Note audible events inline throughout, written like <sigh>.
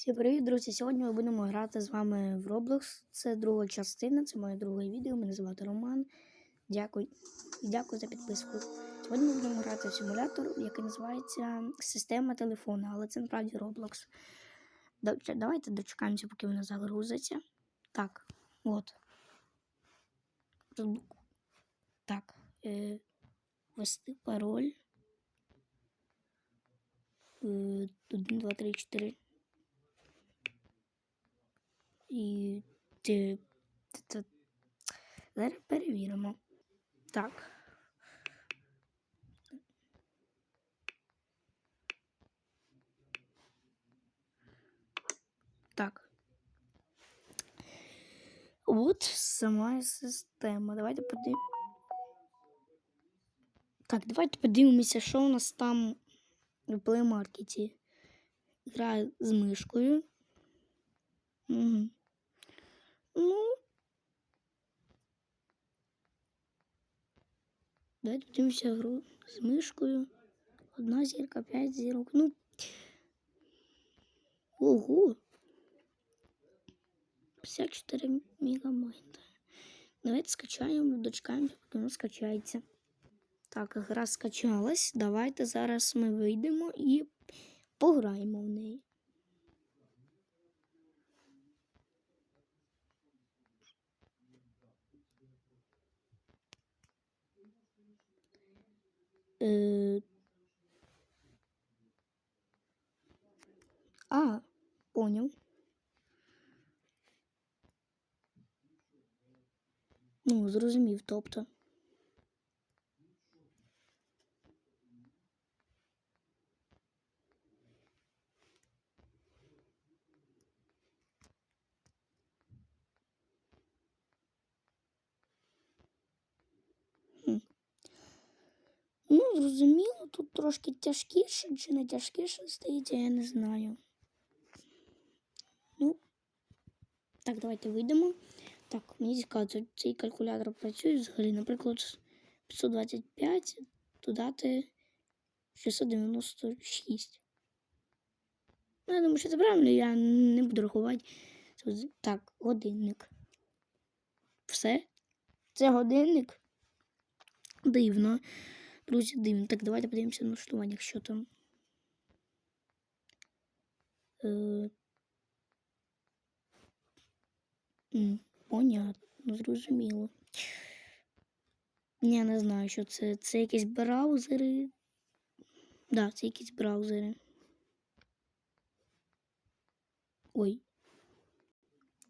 Всім привіт, друзі! Сьогодні ми будемо грати з вами в Roblox. Це друга частина, це моє друге відео. Мене звати Роман. Дякую і дякую за підписку. Сьогодні ми будемо грати в симулятор, який називається Система телефона, але це насправді Roblox. Давайте дочекаємося, поки вона загрузиться. Так, от. Так. Е, ввести пароль. Е, 1, 2, 3, 4. І зараз перевіримо. Так. Так. От сама система. Давайте подивимося. Так, давайте подивимося, що у нас там в плеймаркеті. Грає з мишкою. Угу. Ну. Давайте подивимося гру з мишкою. Одна зірка, п'ять зірок. Ну. Ого. 54 мегабайта. Давайте скачаємо, дочекаємося, поки воно скачається. Так, гра скачалась. Давайте зараз ми вийдемо і пограємо в неї. Е... А, поняв. Ну, зрозумів, тобто. Хм. Зрозуміло, тут трошки тяжкіше чи не тяжкіше стоїть, я не знаю. Ну, так, давайте вийдемо. Так, мені цікаво, цей калькулятор працює взагалі, наприклад, 525 додати 696. Ну, я думаю, що це правильно, я не буду рахувати. Так, годинник. Все? Це годинник? Дивно. Друзі, дивно. Так, давайте подивимося на налаштування, що там. Е... Понятно, зрозуміло. Я не знаю, що це. Це якісь браузери. Да, це якісь браузери. Ой.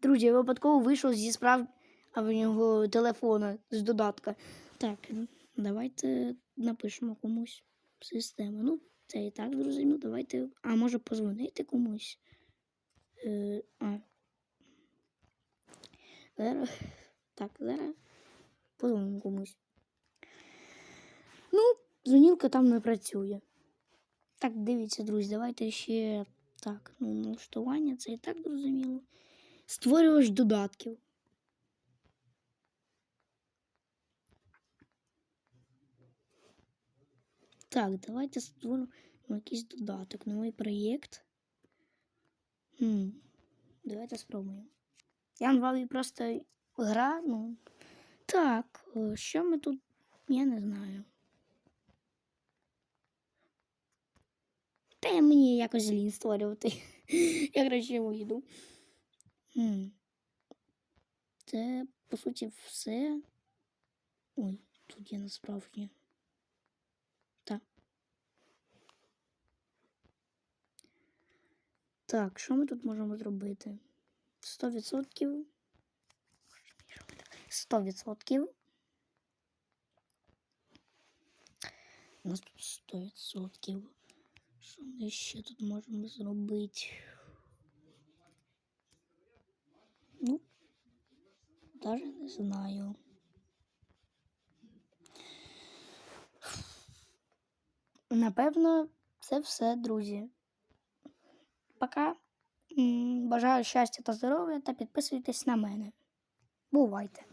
Друзі, я випадково вийшов зі справжнього телефона з додатка. Так, давайте напишемо комусь систему. Ну, це і так зрозуміло. Давайте. А може позвонити комусь. Е, а. Зараз. Так, зараз позвонимо комусь. Ну, дзвонілка там не працює. Так, дивіться, друзі, давайте ще так, ну, налаштування, це і так зрозуміло. Створювач додатків. Так, давайте створимо якийсь додаток, новий проєкт. Хм. Давайте спробуємо. Я її просто гра, ну. Так, е, що ми тут, я не знаю. Та мені якось лінь створювати. <laughs> Я краще вийду. Хм. Це, по суті, все. Ой, тут є насправді. Так. Так, що ми тут можемо зробити? 100%. 100%. У нас тут 100%. Що ми ще тут можемо зробити? Ну, даже не знаю. Напевно, це все, друзі. Пока. Бажаю щастя та здоров'я та підписуйтесь на мене. Бувайте!